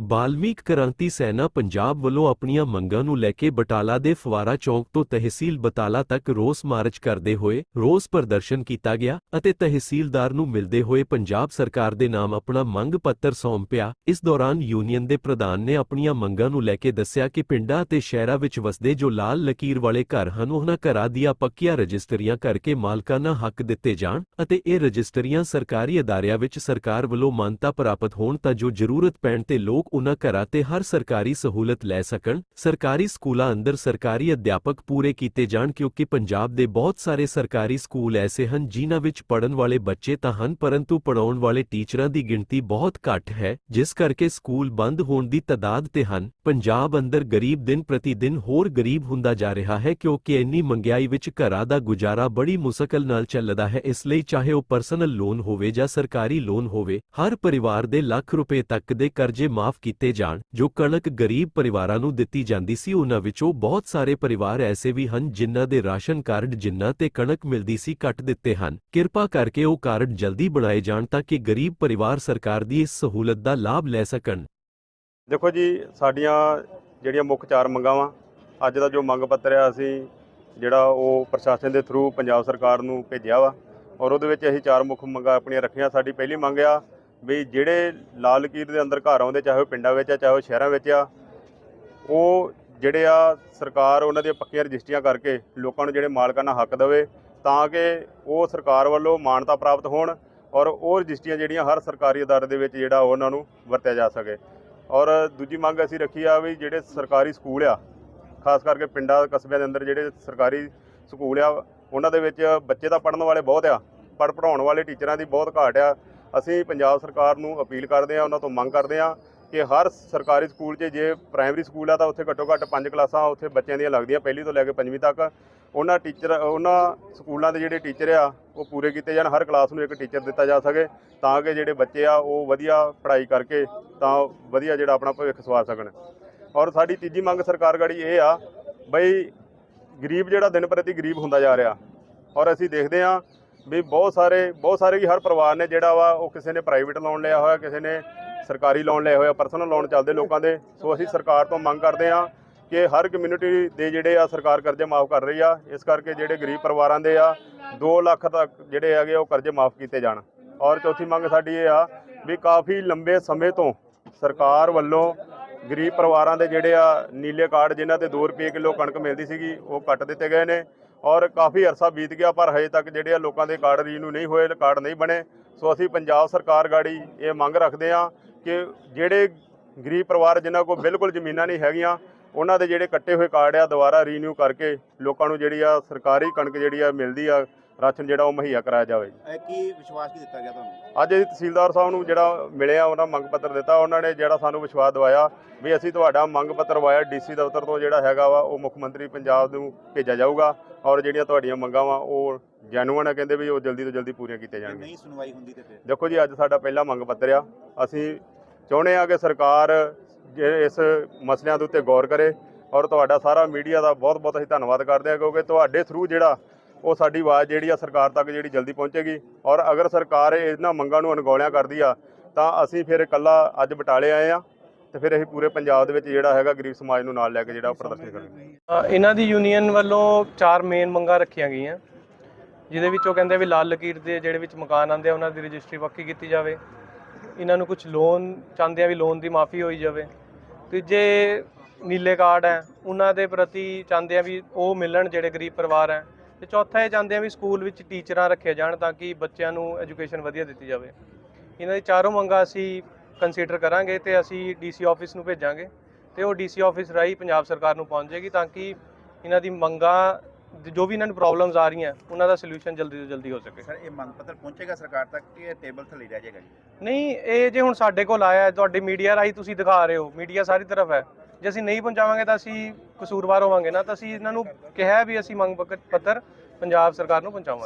ਬਾਲਮੀਕ ਕ੍ਰਾਂਤੀ ਸੈਨਾ ਪੰਜਾਬ ਵੱਲੋਂ ਆਪਣੀਆਂ ਮੰਗਾਂ ਨੂੰ ਲੈ ਕੇ ਬਟਾਲਾ ਦੇ ਫਵਾਰਾ ਚੌਂਕ ਤੋਂ ਤਹਿਸੀਲ ਬਟਾਲਾ ਤੱਕ ਰੋਸ ਮਾਰਚ ਕਰਦੇ ਹੋਏ ਰੋਸ ਪ੍ਰਦਰਸ਼ਨ ਕੀਤਾ ਗਿਆ ਅਤੇ ਤਹਿਸੀਲਦਾਰ ਨੂੰ ਮਿਲਦੇ ਹੋਏ ਪੰਜਾਬ ਸਰਕਾਰ ਦੇ ਨਾਮ ਆਪਣਾ ਮੰਗ ਪੱਤਰ ਸੌਂਪਿਆ। ਇਸ ਦੌਰਾਨ ਯੂਨੀਅਨ ਦੇ ਪ੍ਰਧਾਨ ਨੇ ਆਪਣੀਆਂ ਮੰਗਾਂ ਨੂੰ ਲੈ ਕੇ ਦੱਸਿਆ ਕਿ ਪਿੰਡਾਂ ਅਤੇ ਸ਼ਹਿਰਾਂ ਵਿੱਚ ਵਸਦੇ ਜੋ ਲਾਲ ਲਕੀਰ ਵਾਲੇ ਘਰ ਹਨ, ਉਹਨਾਂ ਘਰਾਂ ਦੀਆਂ ਪੱਕੀਆਂ ਰਜਿਸਟਰੀਆਂ ਕਰਕੇ ਮਾਲਕਾਨਾ ਹੱਕ ਦਿੱਤੇ ਜਾਣ ਅਤੇ ਇਹ ਰਜਿਸਟਰੀਆਂ ਸਰਕਾਰੀ ਅਦਾਰਿਆਂ ਵਿੱਚ ਸਰਕਾਰ ਵੱਲੋਂ ਮਾਨਤਾ ਪ੍ਰਾਪਤ ਹੋਣ ਤਾਂ ਜੋ ਜ਼ਰੂਰਤ ਪੈਣ ਤੇ ਲੋਕ ਉਨ੍ਹਾਂ ਘਰਾਂ ਤੇ ਹਰ ਸਰਕਾਰੀ ਸਹੂਲਤ ਲੈ ਸਕਣ। ਸਰਕਾਰੀ ਸਕੂਲਾਂ ਅੰਦਰ ਸਰਕਾਰੀ ਅਧਿਆਪਕ ਪੂਰੇ ਕੀਤੇ ਜਾਣ ਕਿਉਂਕਿ ਪੰਜਾਬ ਦੇ ਬਹੁਤ ਸਾਰੇ ਸਰਕਾਰੀ ਸਕੂਲ ਐਸੇ ਹਨ ਜਿਨ੍ਹਾਂ ਵਿੱਚ ਪੜਨ ਵਾਲੇ ਬੱਚੇ ਤਾਂ ਹਨ ਪਰੰਤੂ ਪੜਾਉਣ ਵਾਲੇ ਟੀਚਰਾਂ ਦੀ ਗਿਣਤੀ ਬਹੁਤ ਘੱਟ ਹੈ, ਜਿਸ ਕਰਕੇ ਸਕੂਲ ਬੰਦ ਹੋਣ ਦੀ ਤਦਾਦ ਤੇ ਹਨ। ਪੰਜਾਬ ਅੰਦਰ ਗਰੀਬ ਦਿਨ ਪ੍ਰਤੀ ਦਿਨ ਹੋਰ ਗਰੀਬ ਹੁੰਦਾ ਜਾ ਰਿਹਾ ਹੈ ਕਿਉਂਕਿ ਇੰਨੀ ਮੰਗਿਆਈ ਵਿੱਚ ਘਰਾਂ ਦਾ ਗੁਜ਼ਾਰਾ ਬੜੀ ਮੁਸ਼ਕਲ ਨਾਲ ਚੱਲਦਾ ਹੈ, ਇਸ ਲਈ ਚਾਹੇ ਉਹ ਪਰਸਨਲ ਲੋਨ ਹੋਵੇ ਜਾਂ ਸਰਕਾਰੀ ਲੋਨ ਹੋਵੇ, ਹਰ ਪਰਿਵਾਰ ਦੇ ਲੱਖ ਰੁਪਏ ਤੱਕ ਦੇ ਕਰਜ਼ੇ ਮਾਫ ਕੀਤੇ ਜਾਣ, ਜੋ ਕਣਕ ਗਰੀਬ ਪਰਿਵਾਰਾਂ ਨੂੰ ਦਿੱਤੀ ਜਾਂਦੀ ਸੀ, ਉਹਨਾਂ ਵਿੱਚੋਂ ਬਹੁਤ ਸਾਰੇ ਪਰਿਵਾਰ ਐਸੇ ਵੀ ਹਨ ਜਿਨ੍ਹਾਂ ਦੇ ਰਾਸ਼ਨ ਕਾਰਡ ਜਿਨ੍ਹਾਂ ਤੇ ਕਣਕ ਮਿਲਦੀ ਸੀ ਕੱਟ ਦਿੱਤੇ ਹਨ। ਕਿਰਪਾ ਕਰਕੇ ਉਹ ਕਾਰਡ ਜਲਦੀ ਬਣਾਏ ਜਾਣ ਤਾਂ ਕਿ ਗਰੀਬ ਪਰਿਵਾਰ ਸਰਕਾਰ ਦੀ ਇਸ ਸਹੂਲਤ ਦਾ ਲਾਭ ਲੈ ਸਕਣ। ਦੇਖੋ ਜੀ, ਸਾਡੀਆਂ ਜਿਹੜੀਆਂ ਮੁੱਖ ਚਾਰ ਮੰਗਾਂ ਵਾ, ਅੱਜ ਦਾ ਜੋ ਮੰਗ ਪੱਤਰ ਆ ਅਸੀਂ, ਜਿਹੜਾ ਉਹ ਪ੍ਰਸ਼ਾਸਨ ਦੇ ਥਰੂ ਪੰਜਾਬ ਸਰਕਾਰ ਨੂੰ ਭੇਜਿਆ ਵਾ, ਔਰ ਉਹਦੇ ਵਿੱਚ ਅਸੀਂ ਚਾਰ ਮੁੱਖ ਮੰਗਾਂ ਆਪਣੀਆਂ ਰੱਖੀਆਂ। ਸਾਡੀ ਪਹਿਲੀ ਮੰਗ ਆ ਵੀ ਜਿਹੜੇ ਲਾਲ ਲਕੀਰ ਦੇ ਅੰਦਰ ਘਰ ਆਉਂਦੇ, ਚਾਹੇ ਉਹ ਪਿੰਡਾਂ ਵਿੱਚ ਆ, ਚਾਹੇ ਉਹ ਸ਼ਹਿਰਾਂ ਵਿੱਚ ਆ, ਉਹ ਜਿਹੜੇ ਆ ਸਰਕਾਰ ਉਹਨਾਂ ਦੀਆਂ ਪੱਕੀਆਂ ਰਜਿਸਟਰੀਆਂ ਕਰਕੇ ਲੋਕਾਂ ਨੂੰ ਜਿਹੜੇ ਮਾਲਕਾਂ ਨਾਲ ਹੱਕ ਦੇਵੇ, ਤਾਂ ਕਿ ਉਹ ਸਰਕਾਰ ਵੱਲੋਂ ਮਾਨਤਾ ਪ੍ਰਾਪਤ ਹੋਣ ਔਰ ਉਹ ਰਜਿਸਟਰੀਆਂ ਜਿਹੜੀਆਂ ਹਰ ਸਰਕਾਰੀ ਅਦਾਰੇ ਦੇ ਵਿੱਚ ਜਿਹੜਾ ਉਹਨਾਂ ਨੂੰ ਵਰਤਿਆ ਜਾ ਸਕੇ। ਔਰ ਦੂਜੀ ਮੰਗ ਅਸੀਂ ਰੱਖੀ ਆ ਵੀ ਜਿਹੜੇ ਸਰਕਾਰੀ ਸਕੂਲ ਆ, ਖਾਸ ਕਰਕੇ ਪਿੰਡਾਂ ਕਸਬਿਆਂ ਦੇ ਅੰਦਰ ਜਿਹੜੇ ਸਰਕਾਰੀ ਸਕੂਲ ਆ, ਉਹਨਾਂ ਦੇ ਵਿੱਚ ਬੱਚੇ ਤਾਂ ਪੜਨ ਵਾਲੇ ਬਹੁਤ ਆ, ਪਰ ਪੜਾਉਣ ਵਾਲੇ ਟੀਚਰਾਂ ਦੀ ਬਹੁਤ ਘਾਟ ਆ ਅਸੀਂ ਪੰਜਾਬ ਸਰਕਾਰ ਨੂੰ ਅਪੀਲ ਕਰਦੇ ਹਾਂ, ਉਹਨਾਂ ਤੋਂ ਮੰਗ ਕਰਦੇ ਹਾਂ ਕਿ ਹਰ ਸਰਕਾਰੀ ਸਕੂਲ 'ਚ ਜੇ ਪ੍ਰਾਇਮਰੀ ਸਕੂਲ ਆ ਤਾਂ ਉੱਥੇ ਘੱਟੋ ਘੱਟ ਪੰਜ ਕਲਾਸਾਂ ਉੱਥੇ ਬੱਚਿਆਂ ਦੀਆਂ ਲੱਗਦੀਆਂ, ਪਹਿਲੀ ਤੋਂ ਲੈ ਕੇ ਪੰਜਵੀਂ ਤੱਕ। ਉਹਨਾਂ ਟੀਚਰ, ਉਹਨਾਂ ਸਕੂਲਾਂ ਦੇ ਜਿਹੜੇ ਟੀਚਰ ਆ, ਉਹ ਪੂਰੇ ਕੀਤੇ ਜਾਣ, ਹਰ ਕਲਾਸ ਨੂੰ ਇੱਕ ਟੀਚਰ ਦਿੱਤਾ ਜਾ ਸਕੇ ਤਾਂ ਕਿ ਜਿਹੜੇ ਬੱਚੇ ਆ, ਉਹ ਵਧੀਆ ਪੜ੍ਹਾਈ ਕਰਕੇ ਤਾਂ ਵਧੀਆ ਜਿਹੜਾ ਆਪਣਾ ਭਵਿੱਖ ਸਵਾਰ ਸਕਣ। ਔਰ ਸਾਡੀ ਤੀਜੀ ਮੰਗ ਸਰਕਾਰ ਗੜੀ ਇਹ ਆ, ਬਈ ਗਰੀਬ ਜਿਹੜਾ ਦਿਨ ਪ੍ਰਤੀ ਗਰੀਬ ਹੁੰਦਾ ਜਾ ਰਿਹਾ। ਔਰ ਅਸੀਂ ਦੇਖਦੇ ਆ ਵੀ ਬਹੁਤ ਸਾਰੇ ਬਹੁਤ ਸਾਰੇ ਵੀ ਹਰ ਪਰਿਵਾਰ ਨੇ ਜਿਹੜਾ ਵਾ, ਉਹ ਕਿਸੇ ਨੇ ਪ੍ਰਾਈਵੇਟ ਲੋਨ ਲਿਆ ਹੋਇਆ, ਕਿਸੇ ਨੇ ਸਰਕਾਰੀ ਲੋਨ ਲਿਆ ਹੋਇਆ ਪਰਸਨਲ ਲੋਨ ਚੱਲਦੇ ਲੋਕਾਂ ਦੇ। ਸੋ ਅਸੀਂ ਸਰਕਾਰ ਤੋਂ ਮੰਗ ਕਰਦੇ ਆ ਕਿ ਹਰ ਕਮਿਊਨਿਟੀ ਦੇ ਜਿਹੜੇ ਆ, ਸਰਕਾਰ ਕਰਜ਼ੇ ਮਾਫ ਕਰ ਰਹੀ ਆ। ਇਸ ਕਰਕੇ ਜਿਹੜੇ ਗਰੀਬ ਪਰਿਵਾਰਾਂ ਦੇ ਆ 2 ਲੱਖ ਤੱਕ ਜਿਹੜੇ ਹੈਗੇ ਉਹ ਕਰਜ਼ੇ ਮਾਫ ਕੀਤੇ ਜਾਣ। ਔਰ ਚੌਥੀ ਮੰਗ ਸਾਡੀ ਇਹ ਆ ਵੀ ਕਾਫੀ ਲੰਬੇ ਸਮੇਂ ਤੋਂ ਸਰਕਾਰ ਵੱਲੋਂ ਗਰੀਬ ਪਰਿਵਾਰਾਂ ਦੇ ਜਿਹੜੇ ਆ, ਨੀਲੇ ਕਾਰਡ ਜਿਨ੍ਹਾਂ ਤੇ 2 ਰੁਪਏ ਕਿਲੋ ਕਣਕ ਮਿਲਦੀ ਸੀਗੀ, ਉਹ ਕੱਟ ਦਿੱਤੇ ਗਏ ਨੇ। ਔਰ ਕਾਫੀ ਅਰਸਾ ਬੀਤ ਗਿਆ, ਪਰ ਹਜੇ ਤੱਕ ਜਿਹੜੇ ਆ ਲੋਕਾਂ ਦੇ ਕਾਰਡ ਰੀਨੂ ਨਹੀਂ ਹੋਏ, ਕਾਰਡ ਨਹੀਂ ਬਣੇ। ਸੋ ਅਸੀਂ ਪੰਜਾਬ ਸਰਕਾਰ ਗਾੜੀ ਇਹ ਮੰਗ ਰੱਖਦੇ ਆ ਕਿ ਜਿਹੜੇ ਗਰੀਬ ਪਰਿਵਾਰ ਜਿਨ੍ਹਾਂ ਕੋਲ ਬਿਲਕੁਲ ਜ਼ਮੀਨਾਂ ਨਹੀਂ ਹੈਗੀਆਂ, ਉਹਨਾਂ ਦੇ ਜਿਹੜੇ ਕੱਟੇ ਹੋਏ ਕਾਰਡ ਆ, ਦੁਬਾਰਾ ਰੀਨਿਊ ਕਰਕੇ ਲੋਕਾਂ ਨੂੰ ਜਿਹੜੀ ਆ ਸਰਕਾਰੀ ਕਣਕ ਜਿਹੜੀ ਆ ਮਿਲਦੀ ਆ ਰਾਸ਼ਨ ਜਿਹੜਾ ਉਹ ਮੁਹੱਈਆ ਕਰਾਇਆ ਜਾਵੇ ਇਹ ਕੀ ਵਿਸ਼ਵਾਸ ਕੀ ਦਿੱਤਾ ਗਿਆ ਤੁਹਾਨੂੰ? ਅੱਜ ਅਸੀਂ ਤਹਿਸੀਲਦਾਰ ਸਾਹਿਬ ਨੂੰ ਜਿਹੜਾ ਮਿਲਿਆ ਉਹਨਾਂ ਮੰਗ ਪੱਤਰ ਦਿੱਤਾ। ਉਹਨਾਂ ਨੇ ਜਿਹੜਾ ਸਾਨੂੰ ਵਿਸ਼ਵਾਸ ਦਿਵਾਇਆ ਵੀ ਅਸੀਂ ਤੁਹਾਡਾ ਮੰਗ ਪੱਤਰ ਵਾਇਆ ਡੀਸੀ ਦਫ਼ਤਰ ਤੋਂ ਜਿਹੜਾ ਹੈਗਾ ਵਾ ਉਹ ਮੁੱਖ ਮੰਤਰੀ ਪੰਜਾਬ ਨੂੰ ਭੇਜਿਆ ਜਾਊਗਾ ਔਰ ਜਿਹੜੀਆਂ ਤੁਹਾਡੀਆਂ ਮੰਗਾਂ ਵਾ ਉਹ ਜੈਨੂਅਨ ਆ ਕਹਿੰਦੇ ਵੀ ਉਹ ਜਲਦੀ ਤੋਂ ਜਲਦੀ ਪੂਰੀਆਂ ਕੀਤੀਆਂ ਜੇ ਜਾਣਗੀਆਂ। ਨਹੀਂ ਸੁਣਵਾਈ ਹੁੰਦੀ ਤੇ ਫਿਰ? ਦੇਖੋ ਜੀ ਅੱਜ ਸਾਡਾ ਪਹਿਲਾ ਮੰਗ ਪੱਤਰ ਆ। ਅਸੀਂ ਚਾਹੁੰਦੇ ਆ ਕਿ ਸਰਕਾਰ ਜੇ ਇਸ ਮਸਲਿਆਂ ਦੇ ਉੱਤੇ ਗੌਰ ਕਰੇ ਔਰ ਤੁਹਾਡਾ ਸਾਰਾ ਮੀਡੀਆ ਦਾ ਬਹੁਤ ਬਹੁਤ ਅਸੀਂ ਧੰਨਵਾਦ ਕਰਦੇ ਹਾਂ ਕਿਉਂਕਿ ਤੁਹਾਡੇ ਥਰੂ ਜਿਹੜਾ ਉਹ ਸਾਡੀ ਆਵਾਜ਼ ਜਿਹੜੀ ਆ ਸਰਕਾਰ ਤੱਕ ਜਿਹੜੀ ਜਲਦੀ ਪਹੁੰਚੇਗੀ। ਔਰ ਅਗਰ ਸਰਕਾਰ ਇਹਨਾਂ ਮੰਗਾਂ ਨੂੰ ਅਣਗੌਲਿਆਂ ਕਰਦੀ ਆ ਤਾਂ ਅਸੀਂ ਫਿਰ ਇਕੱਲਾ ਅੱਜ ਬਟਾਲੇ ਆਏ ਆ ਤੇ ਫਿਰ ਅਸੀਂ ਪੂਰੇ ਪੰਜਾਬ ਦੇ ਵਿੱਚ ਜਿਹੜਾ ਹੈਗਾ ਗਰੀਬ ਸਮਾਜ ਨੂੰ ਨਾਲ ਲੈ ਕੇ ਜਿਹੜਾ ਉਹ ਪ੍ਰਦਰਸ਼ਨ ਕਰਾਂਗੇ। ਇਹਨਾਂ ਦੀ ਯੂਨੀਅਨ ਵੱਲੋਂ ਚਾਰ ਮੇਨ ਮੰਗਾਂ ਰੱਖੀਆਂ ਗਈਆਂ। ਜਿਹਦੇ ਵਿੱਚੋਂ ਕਹਿੰਦੇ ਵੀ ਲਾਲ ਲਕੀਰ ਦੇ ਜਿਹੜੇ ਵਿੱਚ ਮਕਾਨ ਆਂਦੇ ਆ ਉਹਨਾਂ ਦੀ ਰਜਿਸਟਰੀ ਪੱਕੀ ਕੀਤੀ ਜਾਵੇ। ਇਹਨਾਂ ਨੂੰ ਕੁਝ ਲੋਨ ਚਾਹੁੰਦੇ ਆ ਵੀ ਲੋਨ ਦੀ ਮਾਫੀ ਹੋਈ ਜਾਵੇ। ਤੀਜੇ ਨੀਲੇ ਕਾਰਡ ਹੈ ਉਹਨਾਂ ਦੇ ਪ੍ਰਤੀ ਚਾਹੁੰਦੇ ਆ ਵੀ ਉਹ ਮਿਲਣ ਜਿਹੜੇ ਗਰੀਬ ਪਰਿਵਾਰ ਹੈ ਤੇ ਚੌਥਾ ਇਹ ਚਾਹੁੰਦੇ ਆ ਵੀ ਸਕੂਲ ਵਿੱਚ ਟੀਚਰਾਂ ਰੱਖੇ ਜਾਣ ਤਾਂ ਕਿ ਬੱਚਿਆਂ ਨੂੰ ਐਜੂਕੇਸ਼ਨ ਵਧੀਆ ਦਿੱਤੀ ਜਾਵੇ। ਇਹਨਾਂ ਦੀ ਚਾਰੋਂ ਮੰਗਾਂ ਅਸੀਂ ਕੰਸੀਡਰ ਕਰਾਂਗੇ ਤੇ ਅਸੀਂ ਡੀਸੀ ਆਫਿਸ ਨੂੰ ਭੇਜਾਂਗੇ ਤੇ ਉਹ ਡੀਸੀ ਆਫਿਸ ਰਾਹੀਂ ਪੰਜਾਬ ਸਰਕਾਰ ਨੂੰ ਪਹੁੰਚ ਜਾਏਗੀ ਤਾਂ ਕਿ ਇਹਨਾਂ ਦੀ ਮੰਗਾਂ ਜੋ ਵੀ ਇਹਨਾਂ ਨੂੰ ਪ੍ਰੋਬਲਮਸ ਆ ਰਹੀਆਂ ਉਹਨਾਂ ਦਾ ਸੋਲੂਸ਼ਨ ਜਲਦੀ ਤੋਂ ਜਲਦੀ ਹੋ ਸਕੇ। ਸਰ ਇਹ ਮੰਗ ਪੱਤਰ ਪਹੁੰਚੇਗਾ ਸਰਕਾਰ ਤੱਕ ਕਿ ਇਹ ਟੇਬਲ ਥੱਲੇ ਰਹਿ ਜਾਏਗਾ ਜੀ? ਨਹੀਂ ਇਹ ਜੇ ਹੁਣ ਸਾਡੇ ਕੋਲ ਆਇਆ ਤੁਹਾਡੀ ਮੀਡੀਆ ਰਾਹੀਂ ਤੁਸੀਂ ਦਿਖਾ ਰਹੇ ਹੋ ਮੀਡੀਆ ਸਾਰੀ ਤਰਫ ਹੈ। ਜੇ ਅਸੀਂ ਨਹੀਂ ਪਹੁੰਚਾਵਾਂਗੇ ਤਾਂ ਅਸੀਂ ਕਸੂਰਵਾਰ ਹੋਵਾਂਗੇ ਨਾ, ਤਾਂ ਅਸੀਂ ਇਹਨਾਂ ਨੂੰ ਕਿਹਾ ਵੀ ਅਸੀਂ ਮੰਗ ਪੱਕ- ਪੱਤਰ ਪੰਜਾਬ ਸਰਕਾਰ ਨੂੰ ਪਹੁੰਚਾਵਾਂਗੇ।